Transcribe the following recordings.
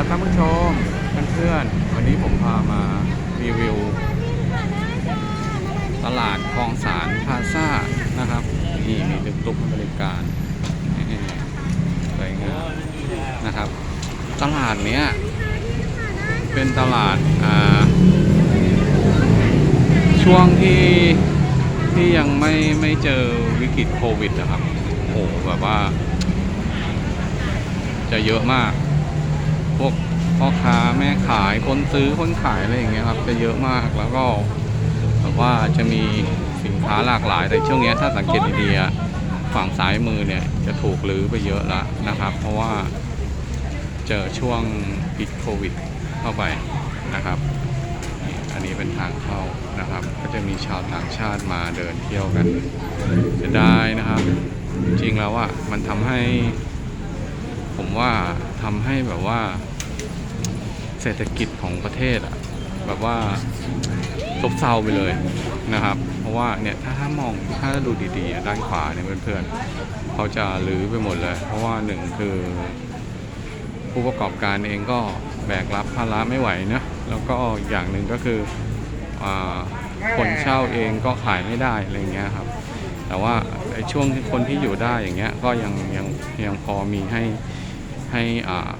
ครับท่านผู้ชมเพื่อนๆวันนี้ผมพามารีวิว ตลาดคลองสารพาซ่านะครับนี่มีตึกตุกบริการสวยงามนะครับ ตลาดเนี้ยเป็นตลาดอ่าช่วงที่ที่ยังไม่ไม่เจอวิกฤตโควิดนะครับโอ้โหแบบว่า จะเยอะมาก พวกพ่อค้าแม่ขายคนซื้อคนขายอะไรอย่างเงี้ยครับจะเยอะมากแล้วก็แบบว่าจะมีสินค้าหลากหลายแต่ช่วงเนี้ยถ้าสังเกตดีๆฝั่งซ้ายมือเนี่ยจะถูกรื้อไปเยอะแล้วนะครับ เพราะว่าเจอช่วงปิดโควิดเข้าไปนะครับอันนี้เป็นทางเข้านะครับ ก็จะมีชาวต่างชาติมาเดินเที่ยวกันจะได้นะครับ จริงแล้วอะมันทำให้ ผมว่าทำให้แบบว่า เศรษฐกิจของประเทศอะแบบว่าซบเซาไปเลยนะครับ เพราะว่าเนี่ยถ้าถ้ามองถ้าดูดีๆ ด้านขวาเนี่ยเพื่อนๆเขาจะลื้อไปหมดเลย เพราะว่าหนึ่งคือ ผู้ประกอบการเองก็แบกรับภาระไม่ไหวนะแล้วก็อย่างหนึ่งก็คืออคนเช่าเองก็ขายไม่ได้อะไรเงี้ยครับ แต่ว่าไอ้ช่วงคนที่อยู่ได้อย่างเงี้ยก็ยังยังยังพอมีให้ให้อ่า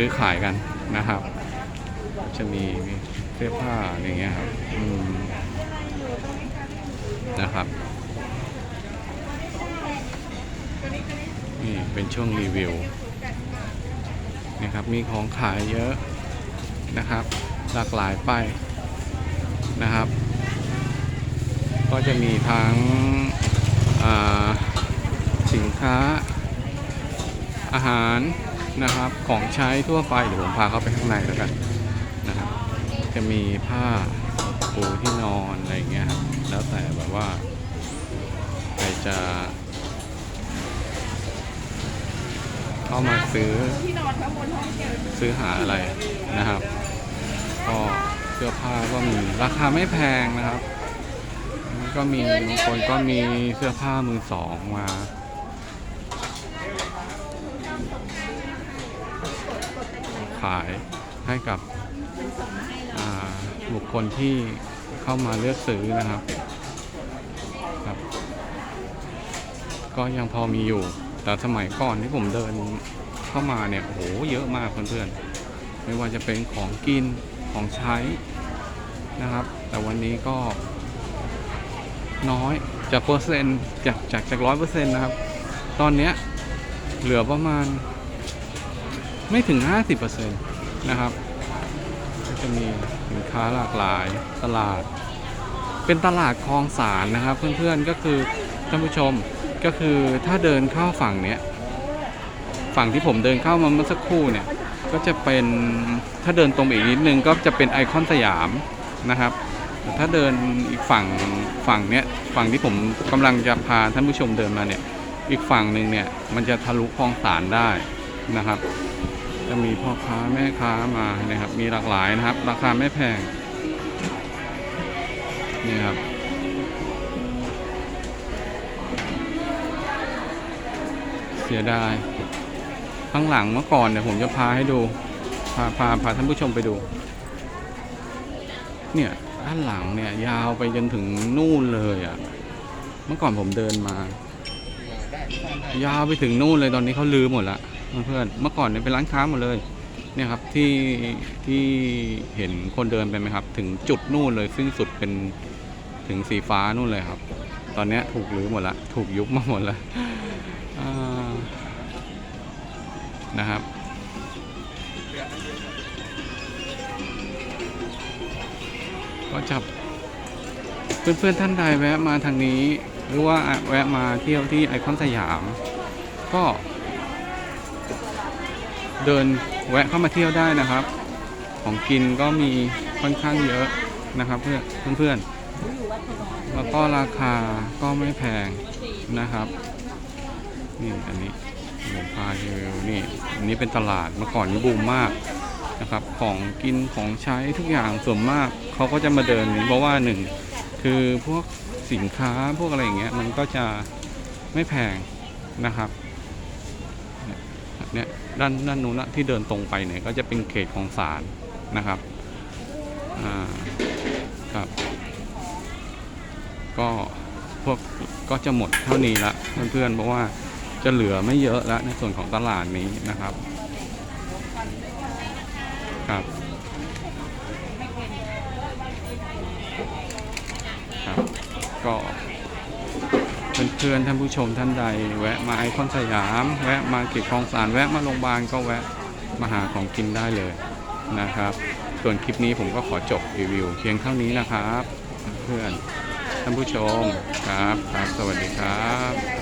ซื้อขายกันนะครับ จะมีเสื้อผ้าอย่างเงี้ยครับนะครับนี่เป็นช่วงรีวิวนะครับมีของขายเยอะนะครับ หลากหลายไปนะครับ ก็จะมีทั้งสินค้าอาหาร นะครับ ของใช้ทั่วไปเดี๋ยวผมพาเข้าไปข้างในแล้วกันนะครับ จะมีผ้าปูที่นอนอะไรอย่างเงี้ยครับแล้วแต่แบบว่าใครจะ เข้ามาซื้อซื้อหาอะไรนะครับ ก็เสื้อผ้าก็มีราคาไม่แพงนะครับ ก็มีบางคนก็มีเสื้อผ้ามือสองมาายให้กับบุคคลที่เข้ามาเลือกซื้อนะครับครับ ก็ยังพอมีอยู่ แต่สมัยก่อนที่ผมเดินเข้ามาเนี่ยโอ้โหเยอะมากเพื่อนๆไม่ว่าจะเป็นของกินของใช้นะครับ แต่วันนี้ก็ น้อยจากเปอร์เซ็นต์จากจากจากร้อยเปอร์เซ็นต์นะครับ ตอนเนี้ยเหลือประมาณ ไม่ถึง 50%นะครับก็จะมีสินค้าหลากหลายตลาด เป็นตลาดคลองสารนะครับ เพื่อนๆก็คือท่านผู้ชมก็คือถ้าเดินเข้าฝั่งเนี้ยฝั่งที่ผมเดินเข้ามาเมื่อสักครู่เนี่ยก็จะเป็นถ้าเดินตรงอีกนิดนึงก็จะเป็นไอคอนสยามนะครับแต่ถ้าเดินอีกฝั่งฝั่งเนี้ยฝั่งที่ผมกำลังจะพาท่านผู้ชมเดินมาเนี่ยอีกฝั่งหนึ่งเนี่ยมันจะทะลุคลองสารได้นะครับ จะมีพ่อค้าแม่ค้ามานะครับ มีหลากหลายนะครับ ราคาไม่แพงนี่ครับเสียดายข้างหลังเมื่อก่อนเนี่ยผมจะพาให้ดู พาพาพาท่านผู้ชมไปดู เนี่ยด้านหลังเนี่ย ยาวไปจนถึงนู่นเลยอะ่ะ เมื่อก่อนผมเดินมา ยาวไปถึงนู่นเลยตอนนี้เขาลือหมดละ เพื่อนเมื่อก่อนเนี่ยเป็นร้านค้าหมดเลยเนี่ยครับที่ที่เห็นคนเดินไปไหมครับ ถึงจุดนู่นเลยซึ่งสุดเป็นถึงสีฟ้านู่นเลยครับ ตอนนี้ถูกลือหมดละถูกยุบมาหมดล้วอ่านะครับก็จับเพื่อนๆท่านใดแวะมาทางนี้ หรือว่าแวะมาเที่ยวที่ไอคอนสยาม ก็ เดินแวะเข้ามาเที่ยวได้นะครับ ของกินก็มีค่อนข้างเยอะนะครับ เพื่อนเพื่อนๆแล้วก็ราคาก็ไม่แพงนะครับนี่อันนี้ผมพารีวิวนี่อันนี้เป็นตลาดเมื่อก่อนนี้บูมมากนะครับ ของกินของใช้ทุกอย่างส่วนมากเขาก็จะมาเดินนี้เพราะว่าหนึ่งคือพวกสินค้าพวกอะไรอย่างเงี้ยมันก็จะไม่แพงนะครับ เนี่ยด้านด้านนู้นนะที่เดินตรงไปเนี่ยก็จะเป็นเขตของศาลนะครับอ่าครับก็พวกก็จะหมดเท่านี้ละเพื่อนๆเพราะว่าจะเหลือไม่เยอะแล้วในส่วนของตลาดนี้นะครับครับครับก็ พื่อนๆท่านผู้ชมท่านใด แวะมาไอคอนสยาม แวะมาเกตคลองสานแวะมาโรงพยาบาลก็แวะมาหาของกินได้เลยนะครับ ส่วนคลิปนี้ผมก็ขอจบรีวิวเพียงเท่านี้นะครับ เพื่อนท่านผู้ชมครับครับสวัสดีครับ